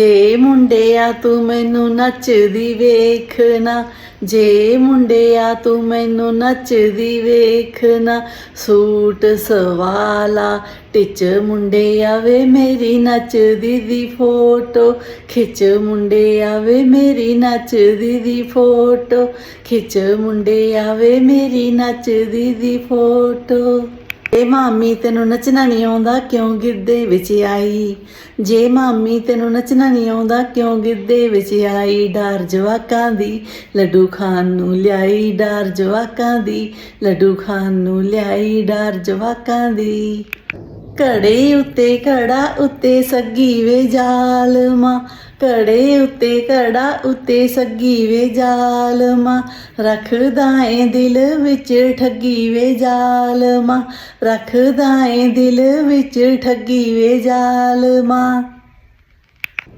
ਜੇ ਮੁੰਡਿਆ ਤੂੰ ਮੈਨੂੰ ਨੱਚਦੀ ਵੇਖਣਾ ਜੇ ਮੁੰਡਿਆ ਤੂੰ ਮੈਨੂੰ ਨੱਚਦੀ ਵੇਖਣਾ ਸੂਟ ਸਵਾਲਾ ਟਿਚ ਮੁੰਡਿਆ ਵੇ ਮੇਰੀ ਨੱਚਦੀ ਦੀ ਫੋਟੋ, ਖਿੱਚ ਮੁੰਡਿਆ ਵੇ ਮੇਰੀ ਨੱਚਦੀ ਦੀ ਫੋਟੋ, ਖਿੱਚ ਮੁੰਡਿਆ ਵੇ ਮੇਰੀ ਨੱਚਦੀ ਦੀ ਫੋਟੋ। ਜੇ ਮਾਮੀ, ਤੈਨੂੰ ਨੱਚਣਾ ਨਹੀਂ ਆਉਂਦਾ, ਕਿਉਂ ਗਿੱਧੇ ਵਿੱਚ ਆਈ? ਜੇ ਮਾਮੀ, ਤੈਨੂੰ ਨੱਚਣਾ ਨਹੀਂ ਆਉਂਦਾ, ਕਿਉਂ ਗਿੱਧੇ ਵਿੱਚ ਆਈ? ਡਰ ਜਵਾਕਾਂ ਦੀ ਲੱਡੂ ਖਾਨ ਨੂੰ ਲਿਆਈ, ਡਰ ਜਵਾਕਾਂ ਦੀ ਲੱਡੂ ਖਾਨ ਨੂੰ ਲਿਆਈ, ਡਰ ਜਵਾਕਾਂ ਦੀ। ਘੜੇ ਉੱਤੇ ਘੜਾ ਉੱਤੇ ਸੱਗੀ ਵੇ ਜਾਲਮਾ। ਘੜੇ ਉੱਤੇ ਘੜਾ ਉੱਤੇ ਸੱਗੀ ਵੇ ਜਾਲਮਾ। ਰੱਖਦਾ ਏ ਦਿਲ ਵਿੱਚ ਠੱਗੀ ਵੇ ਜਾਲਮਾ। ਰੱਖਦਾ ਏ ਦਿਲ ਵਿੱਚ ਠੱਗੀ ਵੇ ਜਾਲਮਾ।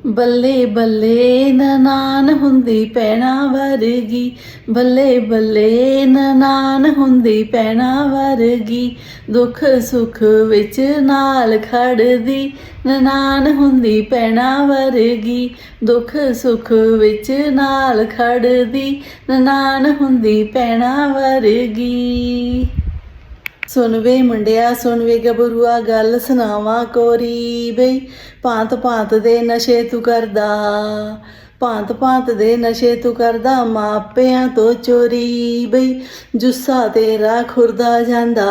ਬੱਲੇ ਬੱਲੇ ਨਨਾਨ ਹੁੰਦੀ ਪੈਣਾ ਵਰਗੀ। ਬੱਲੇ ਬੱਲੇ ਨਨਾਨ ਹੁੰਦੀ ਪੈਣਾ ਵਰਗੀ। ਦੁੱਖ ਸੁੱਖ ਵਿੱਚ ਨਾਲ ਖੜਦੀ। ਨਨਾਨ ਹੁੰਦੀ ਪੈਣਾ ਵਰਗੀ। ਦੁੱਖ ਸੁੱਖ ਵਿੱਚ ਨਾਲ ਖੜਦੀ। ਨਨਾਨ ਹੁੰਦੀ ਪੈਣਾ ਵਰਗੀ। ਸੁਣ ਵੇ ਮੁੰਡਿਆ, ਸੁਣ ਵੇ ਗੱਭਰੂਆ, ਗੱਲ ਸੁਣਾਵਾਂ ਕੋਰੀ ਬਈ। ਭਾਂਤ ਭਾਂਤ ਦੇ ਨਸ਼ੇ ਤੂੰ ਕਰਦਾ, ਭਾਂਤ ਭਾਂਤ ਦੇ ਨਸ਼ੇ ਤੂੰ ਕਰਦਾ, ਮਾਪਿਆਂ ਤੋਂ ਚੋਰੀ ਬਈ। ਜੁੱਸਾ ਤੇਰਾ ਖੁਰਦਾ ਜਾਂਦਾ,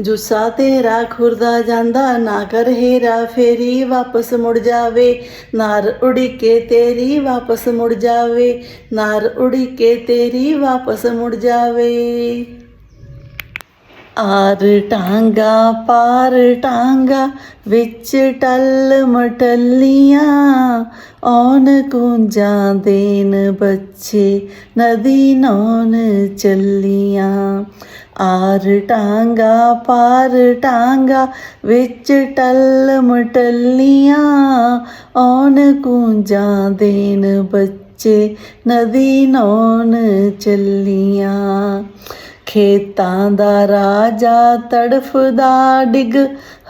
ਜੁੱਸਾ ਤੇਰਾ ਖੁਰਦਾ ਜਾਂਦਾ, ਨਾ ਕਰ ਹੇਰਾ ਫੇਰੀ, ਵਾਪਸ ਮੁੜ ਜਾਵੇ। ਨਾਰ ਉੜੀ ਕੇ ਤੇਰੀ, ਵਾਪਸ ਮੁੜ ਜਾਵੇ। ਨਾਰ ਉੜੀ ਕੇ ਤੇਰੀ, ਵਾਪਸ ਮੁੜ ਜਾਵੇ। ਆਰ ਟਾਂਗਾ ਪਾਰ ਟਾਂਗਾ ਵਿੱਚ ਟੱਲ ਮਟੱਲੀਆਂ ਔਨ ਕੁੰਜਾਂ ਦੇਨ ਬੱਚੇ ਨਦੀ ਨੌਨ ਚੱਲੀਆਂ ਆਰ ਟਾਂਗਾ ਪਾਰ ਟਾਂਗਾ ਵਿੱਚ ਟੱਲ ਮਟੱਲੀਆਂ ਔਨ ਕੁੰਜਾਂ ਦੇਨ ਬੱਚੇ ਨਦੀ ਨੌਨ ਚੱਲੀਆਂ ਖੇਤਾਂ ਦਾ ਰਾਜਾ ਤੜਫਦਾ ਡਿਗ।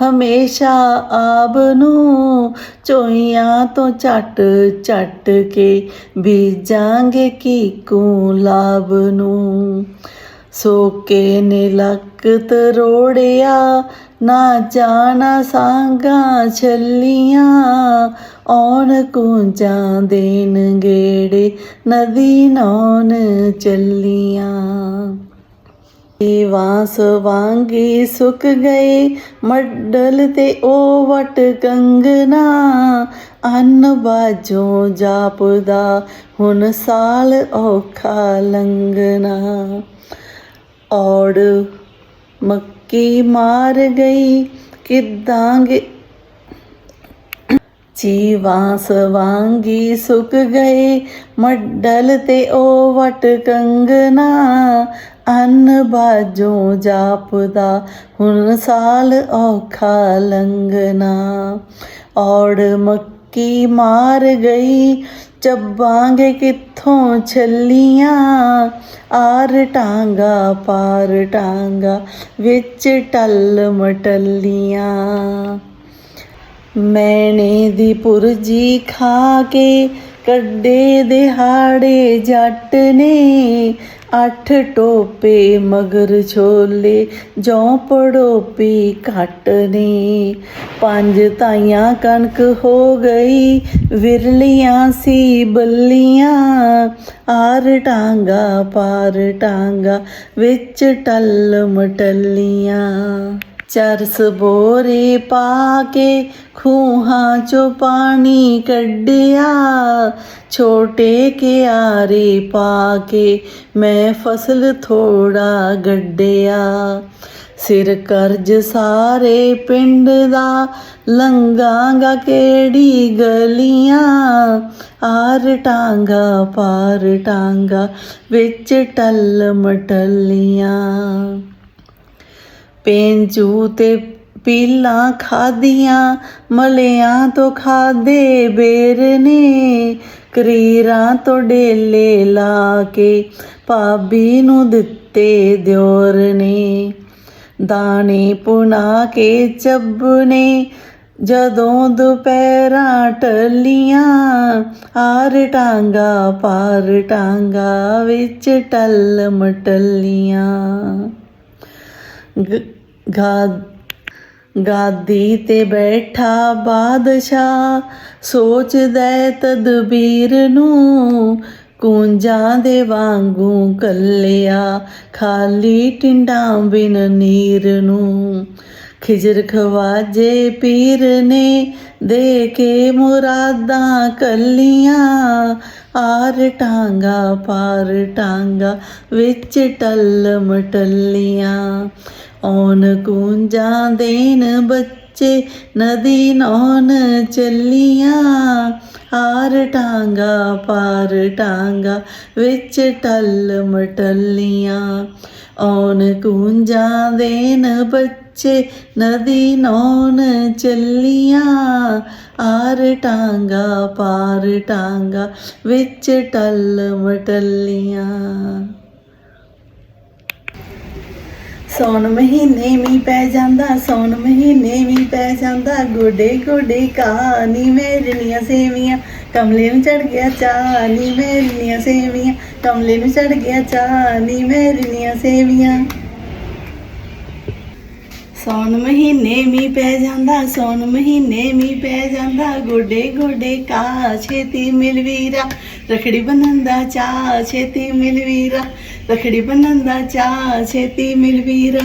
ਹਮੇਸ਼ਾ ਆਬ ਨੂੰ ਚੋਈਆਂ ਤੋਂ ਛੱਟ ਛੱਟ ਕੇ ਬੀਜਾਂਗੇ ਕੀਕੂ ਲਾਭ ਨੂੰ। ਸੋਕੇ ਨੇ ਲੱਕ ਰੋੜਿਆ, ਨਾ ਜਾਣਾ ਸਾਂਗਾ ਛੱਲੀਆਂ। ਔਣ ਕੁੰਜਾਂ ਦੇਣ ਗੇੜੇ, ਨਦੀ ਨੌਨ ਚੱਲੀਆਂ। ਵਾਂਸ ਵਾਂਗੀ ਸੁੱਕ ਗਏ ਮੱਡਲ ਤੇ ਉਹ ਵਟ ਕੰਗਨਾ ਅੰਨ ਬਾਜੋਂ ਜਾਪਦਾ, ਹੁਣ ਸਾਲ ਔਖਾ ਲੰਗਣਾ ਔੜ ਮੱਕੀ ਮਾਰ ਗਈ, ਕਿਦਾਂਗੇ ਜੀਵਾਂ ਵਾਂਗੀ ਸੁੱਕ ਗਏ ਮੱਡਲ ਤੇ ਉਹ ਵਟ ਕੰਗਨਾ ਅੰਨ ਬਾਜੋਂ ਜਾਪਦਾ, ਹੁਣ ਸਾਲ ਔਖਾ ਲੰਗਣਾ ਔੜ ਮੱਕੀ ਮਾਰ ਗਈ, ਚੱਬਾਂਗੇ ਕਿੱਥੋਂ ਛੱਲੀਆਂ? ਆਰ ਟਾਂਗਾ ਪਾਰ ਟਾਂਗਾ, ਵਿੱਚ ਟੱਲ ਮਟੱਲੀਆਂ। ਮੈਨੇ ਦੀ ਪੁਰਜੀ ਖਾ ਕੇ ਕੱਢੇ ਦਿਹਾੜੇ ਜੱਟ ਨੇ ਅੱਠ ਟੋਪੇ ਮਗਰ ਛੋਲੇ, ਜੋਂ ਪੜੋਪੀ ਘੱਟ ਨੇ ਪੰਜ ਤਾਈਆਂ ਕਣਕ ਹੋ ਗਈ, ਵਿਰਲੀਆਂ ਸੀ ਬੱਲੀਆਂ। ਆਰ ਟਾਂਗਾ ਪਾਰ ਟਾਂਗਾ ਵਿੱਚ ਟੱਲ ਮਟੱਲੀਆਂ। ਚਰਸ ਬੋਰੇ ਪਾ ਕੇ ਖੂਹਾਂ ਚੋਂ ਪਾਣੀ ਕੱਢਿਆ। ਛੋਟੇ ਕਿਆਰੇ ਪਾ ਕੇ ਮੈਂ ਫਸਲ ਥੋੜਾ ਗੱਡਿਆ। ਸਿਰ ਕਰਜ ਸਾਰੇ ਪਿੰਡ ਦਾ ਲੰਗਾਂਗਾ ਕਿਹੜੀ ਗਲੀਆਂ? ਆਰ ਟਾਂਗਾ ਪਾਰ ਟਾਂਗਾ ਵਿੱਚ ਟੱਲ ਮਟੱਲੀਆਂ। ਪੇਂਜੂ ਤੇ ਪੀਲਾਂ ਖਾਦੀਆਂ ਮਲਿਆਂ ਤੋਂ ਖਾਦੇ ਬੇਰ ਨੇ। ਕਰੀਰਾਂ ਤੋਂ ਡੇਲੇ ਲਾ ਕੇ ਭਾਬੀ ਨੂੰ ਦਿੱਤੇ ਦਿਓਰ ਨੇ। ਦਾਣੇ ਪੁਣਾ ਕੇ ਚੱਬ ਨੇ ਜਦੋਂ ਦੁਪਹਿਰਾਂ ਟੱਲੀਆਂ ਆਰ ਟਾਂਗਾ ਪਾਰ ਟਾਂਗਾ ਵਿੱਚ ਟੱਲ ਮਟੱਲੀਆਂ। ਗਾਦੀ ਤੇ ਬੈਠਾ ਬਾਦਸ਼ਾਹ, ਸੋਚਦਾ ਤਦਬੀਰ ਨੂੰ, ਕੂੰਜਾਂ ਦੇ ਵਾਂਗੂ ਕੱਲਿਆ, ਖਾਲੀ ਟਿੰਡਾਂ ਬਿਨ ਨੀਰ ਨੂੰ। ਖਿਜਰ ਖਵਾਜੇ ਪੀਰ ਨੇ ਦੇ ਕੇ ਮੁਰਾਦਾਂ ਕੱਲੀਆਂ ਆਰ ਟਾਂਗਾ ਪਾਰ ਟਾਂਗਾ, ਵਿੱਚ ਟੱਲ ਮਟੱਲੀਆਂ ਔਨ ਕੂੰਜਾਂ ਦੇਨ ਬੱਚੇ, ਨਦੀ ਨੌਨ ਚੱਲੀਆਂ। ਆਰ ਟਾਂਗਾ ਪਾਰ ਟਾਂਗਾ, ਵਿੱਚ ਟੱਲ ਮਟੱਲੀਆਂ ਔਨ ਕੂੰਜਾਂ ਦੇਨ ਬੱਚੇ ਨਦੀ ਨੌਨ ਚੱਲੀਆਂ, ਆਰ ਟਾਂਗਾ ਪਾਰ ਟਾਂਗਾ ਵਿੱਚ ਟੱਲ ਮਟੱਲੀਆਂ। ਸੌਣ ਮਹੀਨੇ ਵੀ ਪੈ ਜਾਂਦਾ, ਸੌਣ ਮਹੀਨੇ ਵੀ ਪੈ ਜਾਂਦਾ, ਗੋਡੇ ਗੋਡੇ ਕਾਨੀ ਮੇਰਨੀਆਂ ਸੇਵੀਆਂ। ਕਮਲੇ ਨੂੰ ਚੜ ਗਿਆ ਚਾਨੀ ਮੇਰਨੀਆਂ ਸੇਵੀਆਂ। ਕਮਲੇ ਨੂੰ ਚੜ ਗਿਆ ਚਾਨੀ ਮੇਰਨੀਆਂ ਸੇਵੀਆਂ। ਸੌਣ ਮਹੀਨੇ ਮੀ ਪੈ ਜਾਂਦਾ, ਸੌਣ ਮਹੀਨੇ ਮੀ ਪੈ ਜਾਂਦਾ। ਗੋਡੇ ਗੋਡੇ ਕਾ ਛੇਤੀ ਮਿਲ ਵੀਰਾ, ਰਖੜੀ ਬੰਨਣ ਦਾ ਚਾ ਛੇਤੀ ਮਿਲ ਵੀਰਾ, ਰਖੜੀ ਬੰਨਣ ਦਾ ਚਾ ਛੇਤੀ ਮਿਲ ਵੀਰਾ।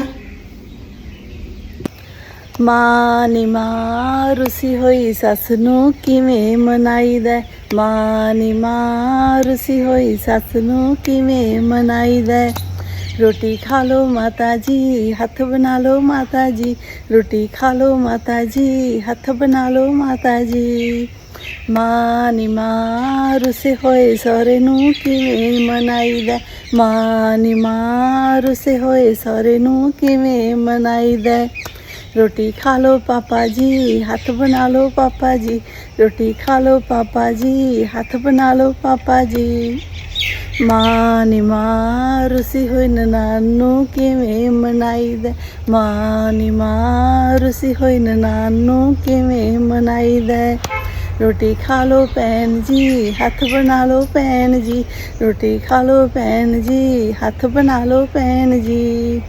ਮਾਂ ਨੀ ਮਾਂ ਰੁਸੀ ਹੋਈ ਸੱਸ ਨੂੰ ਕਿਵੇਂ ਮਨਾਈਦਾ? ਮਾਂ ਨੀ ਮਾਂ ਰੁਸੀ ਹੋਈ ਸੱਸ ਨੂੰ ਕਿਵੇਂ ਮਨਾਈਦਾ? ਰੋਟੀ ਖਾ ਲੋ ਮਾਤਾ ਜੀ ਹੱਥ ਬਣਾ ਲੋ ਮਾਤਾ ਜੀ ਰੋਟੀ ਖਾ ਲੋ ਮਾਤਾ ਜੀ ਹੱਥ ਬਣਾ ਲੋ ਮਾਤਾ ਜੀ ਮਾਂ ਨੀ ਮਾਂ ਰੁਸੇ ਹੋਏ ਸਹੁਰੇ ਨੂੰ ਕਿਵੇਂ ਮਨਾਈਦਾ? ਮਾਂ ਨੀ ਮਾਂ ਰੁਸੇ ਹੋਏ ਸਹੁਰੇ ਨੂੰ ਕਿਵੇਂ ਮਨਾਈਦਾ? ਰੋਟੀ ਖਾ ਲੋ ਪਾਪਾ ਜੀ ਹੱਥ ਬਣਾ ਲੋ ਪਾਪਾ ਜੀ ਰੋਟੀ ਖਾ ਲੋ ਪਾਪਾ ਜੀ ਹੱਥ ਬਣਾ ਲੋ ਪਾਪਾ ਜੀ ਮਾਂ ਨੀ ਮਾਂ ਰੁਸੀ ਹੋਈ ਨਨਾਣ ਨੂੰ ਕਿਵੇਂ ਮਨਾਈਦਾ? ਮਾਂ ਨੀ ਮਾਂ ਰੁਸੀ ਹੋਈ ਨਨਾਣ ਨੂੰ ਕਿਵੇਂ ਮਨਾਈਦਾ? ਰੋਟੀ ਖਾ ਲੋ ਭੈਣ ਜੀ, ਹੱਥ ਬਣਾ ਲੋ ਭੈਣ ਜੀ। ਰੋਟੀ ਖਾ ਲੋ ਭੈਣ ਜੀ, ਹੱਥ ਬਣਾ ਲੋ ਭੈਣ ਜੀ।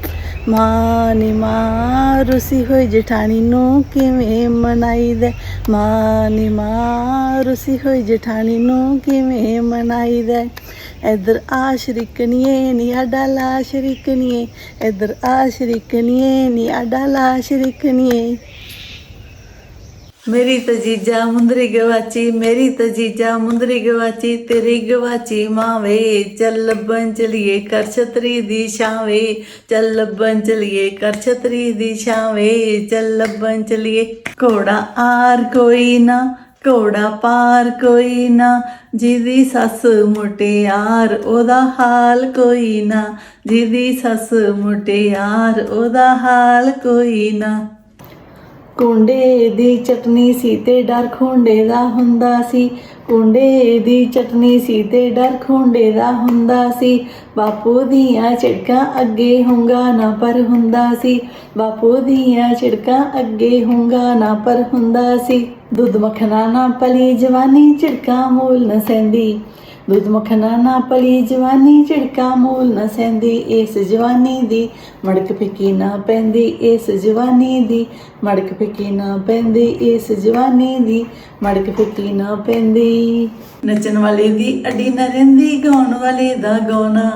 ਮਾਂ ਨੀ ਮਾਂ ਰੁਸੀ ਹੋਈ ਜਠਾਣੀ ਨੂੰ ਕਿਵੇਂ ਮਨਾਈਦਾ? ਮਾਂ ਨੀ ਮਾਂ ਰੁਸੀ ਹੋਈ ਜਠਾਣੀ ਨੂੰ ਕਿਵੇਂ ਮਨਾਈਦਾ? ਇਧਰ ਆ ਸ਼ਰੀਕਨੀਏ ਨੀ ਆਡਾ ਲਾ ਸ਼ਰੀਕਨੀਏ ਇਧਰ ਆ ਸ਼ਰੀਕਨੀਏ ਨੀ ਆਡਾ ਲਾ ਸ਼ਰੀਕਨੀਏ ਮੇਰੀ ਤਜੀਜਾ ਮੁੰਦਰੀ ਗਵਾਚੀ, ਮੇਰੀ ਤਜੀਜਾ ਮੁੰਦਰੀ ਗਵਾਚੀ, ਤੇਰੀ ਗਵਾਚੀ ਮਾਵੇ। ਚੱਲ ਲੱਭਣ ਚਲੀਏ ਕਰ ਛਤਰੀ ਦੀ ਛਾਵੇ। ਚੱਲ ਲੱਭਣ ਚਲੀਏ ਕਰ ਛਤਰੀ ਦੀ ਛਾਵੇ। ਚੱਲ ਲੱਭਣ ਚਲੀਏ ਘੋੜਾ ਆਰ ਕੋਈ ਨਾ। ਘੋੜਾ ਪਾਰ ਕੋਈ ਨਾ, ਜਿਹਦੀ ਸੱਸ ਮੁਟਿਆਰ, ਉਹਦਾ ਹਾਲ ਕੋਈ ਨਾ। ਜਿਹਦੀ ਸੱਸ ਮੁਟਿਆਰ, ਉਹਦਾ ਹਾਲ ਕੋਈ ਨਾ। ਕੁੰਡੇ ਦੀ ਚਟਨੀ ਸੀ ਤੇ ਡਰ ਖੁੰਡੇ ਦਾ ਹੁੰਦਾ ਸੀ। ਕੁੰਡੇ ਦੀ ਚਟਨੀ ਸੀ ਤੇ ਡਰ ਖੁੰਡੇ ਦਾ ਹੁੰਦਾ ਸੀ। ਬਾਪੂ ਦੀਆਂ ਝਿੜਕਾਂ ਅੱਗੇ ਹੁੰਗਾ ਨਾ ਪਰ ਹੁੰਦਾ ਸੀ। ਬਾਪੂ ਦੀਆਂ ਝਿੜਕਾਂ ਅੱਗੇ ਹੁੰਗਾ ਨਾ ਪਰ ਹੁੰਦਾ ਸੀ। ਦੁੱਧ ਮੱਖਣਾ ਨਾ ਪਲੀ ਜਵਾਨੀ ਝਿੜਕਾਂ ਮੋਲ ਨਾ ਸੈਂਦੀ ਦੁੱਧ ਮੱਖਣਾ ਨਾ ਪਲੀ ਜਵਾਨੀ, ਝਿੜਕਾ ਮੂਲ ਨਾ ਸੈਂਦੀ ਇਸ ਜਵਾਨੀ ਦੀ ਮੜਕ ਫਿੱਕੀ ਨਾ ਪੈਂਦੀ, ਇਸ ਜਵਾਨੀ ਦੀ ਮੜਕ ਫਿੱਕੀ ਨਾ ਪੈਂਦੀ, ਇਸ ਜਵਾਨੀ ਦੀ ਮੜਕ ਫਿੱਕੀ ਨਾ ਪੈਂਦੀ। ਨੱਚਣ ਵਾਲੇ ਦੀ ਅਡੀ ਨਾ ਰਹਿੰਦੀ, ਗਾਉਣ ਵਾਲੇ ਦਾ ਗਾਉਣਾ।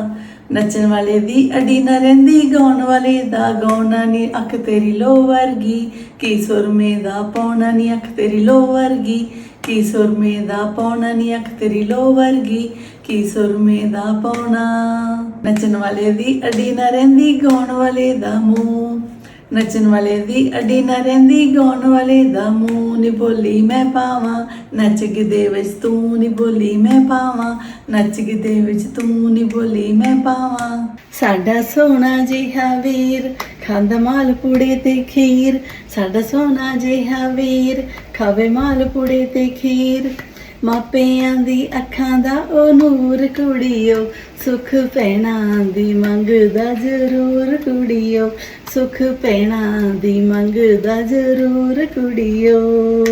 ਨੱਚਣ ਵਾਲੇ ਦੀ ਅਡੀ ਨਾ ਰਹਿੰਦੀ, ਗਾਉਣ ਵਾਲੇ ਦਾ ਗਾਉਣਾ ਨੀ ਅੱਖ ਤੇਰੀ ਲੋ ਵਰਗੀ, ਕੀ ਸੁਰਮੇ ਦਾ ਪਾਉਣਾ ਨੀ ਅੱਖ ਤੇਰੀ ਲੋ ਵਰਗੀ। ਕੀ ਸੁਰਮੇ ਦਾ ਪਾਉਣਾ ਨੀ ਅੱਖ ਤੇਰੀ ਲੋ ਵਰਗੀ ਕੀ ਸੁਰਮੇ ਦਾ ਪਾਉਣਾ ਨੱਚਣ ਵਾਲੇ ਦੀ ਅਡੀ ਨਾ ਰਹਿੰਦੀ ਗਾਉਣ ਵਾਲੇ ਦਾ ਮੂੰਹ ਨੱਚਣ ਵਾਲੇ ਦੀ ਅਡੀ ਨਾ ਰਹਿੰਦੀ, ਗਾਉਣ ਵਾਲੇ ਦਾ ਮੂੰਹ ਨੀ ਬੋਲੀ ਮੈਂ ਪਾਵਾਂ। ਨੱਚ ਗਿੱਦੇ ਵਿੱਚ ਤੂੰ ਨੀ ਬੋਲੀ ਮੈਂ ਪਾਵਾਂ। ਨੱਚ ਗਿੱਦੇ ਵਿੱਚ ਤੂੰ ਨੀ ਬੋਲੀ ਮੈਂ ਪਾਵਾਂ। ਸਾਡਾ ਸੋਹਣਾ ਜਿਹਾ ਵੀਰ, ਖਾਂਦਾ ਮਾਲ ਪੂੜੇ ਤੇ ਖੀਰ। ਸਾਡਾ ਸੋਹਣਾ ਜਿਹਾ ਵੀਰ, ਖਾਵੇ ਮਾਲ ਪੂੜੇ ਤੇ ਖੀਰ। ਮਾਪਿਆਂ ਦੀ ਅੱਖਾਂ ਦਾ ਉਹ ਨੂਰ ਕੁੜੀਓ, ਸੁਖ ਪੈਣਾ ਦੀ ਮੰਗਦਾ ਜ਼ਰੂਰ ਕੁੜੀਓ। ਸੁਖ ਪੈਣਾ ਦੀ ਮੰਗਦਾ ਜ਼ਰੂਰ ਕੁੜੀਓ।